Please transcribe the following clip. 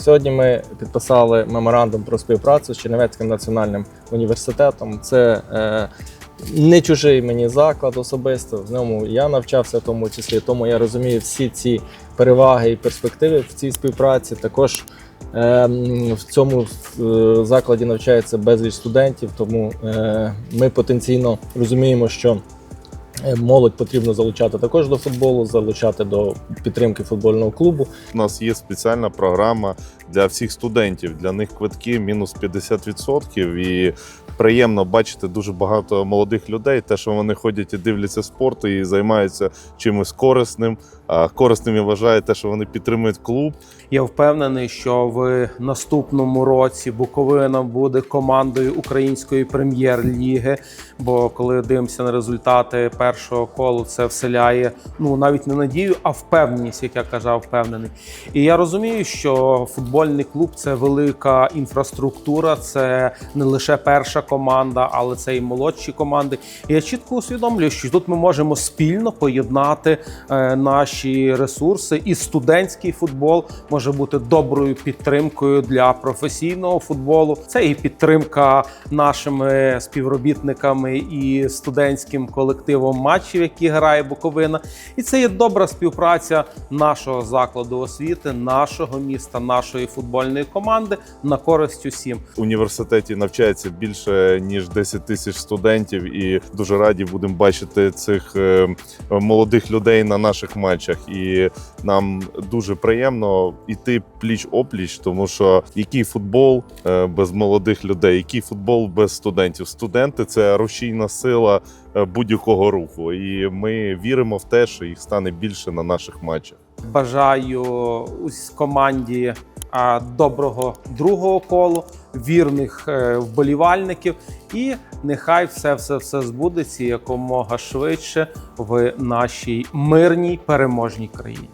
Сьогодні ми підписали меморандум про співпрацю з Чернівецьким національним університетом. Це е, не чужий мені заклад особисто. В ньому я навчався в тому числі, тому я розумію всі ці переваги і перспективи в цій співпраці. Також е, в цьому е, закладі навчається безліч студентів, тому е, ми потенційно розуміємо, що молодь потрібно залучати також до футболу, залучати до підтримки футбольного клубу. У нас є спеціальна програма для всіх студентів. Для них квитки мінус 50%. І приємно бачити дуже багато молодих людей. Те, що вони ходять і дивляться спорт і займаються чимось корисним. Корисним я вважаю те, що вони підтримують клуб. Я впевнений, що в наступному році Буковина буде командою української прем'єр-ліги. Бо коли дивимося на результати першого колу, це вселяє ну навіть не надію, а впевненість, як я казав, впевнений. І я розумію, що футбольний клуб це велика інфраструктура, це не лише перша команда, але це і молодші команди. Я чітко усвідомлюю, що тут ми можемо спільно поєднати е, наші ресурси, і студентський футбол може бути доброю підтримкою для професійного футболу. Це і підтримка нашими співробітниками і студентським колективом матчів, які грає Буковина. І це є добра співпраця нашого закладу освіти, нашого міста, нашої футбольної команди на користь усім. Університеті навчається більше ніж 10 тисяч студентів, і дуже раді будемо бачити цих е, молодих людей на наших матчах. І нам дуже приємно йти пліч опліч, тому що який футбол е, без молодих людей, який футбол без студентів? Студенти це рушійна сила е, будь-якого руху, і ми віримо в те, що їх стане більше на наших матчах. Бажаю команді доброго другого колу, вірних е, вболівальників, і нехай все все все збудеться якомога швидше в нашій мирній переможній країні.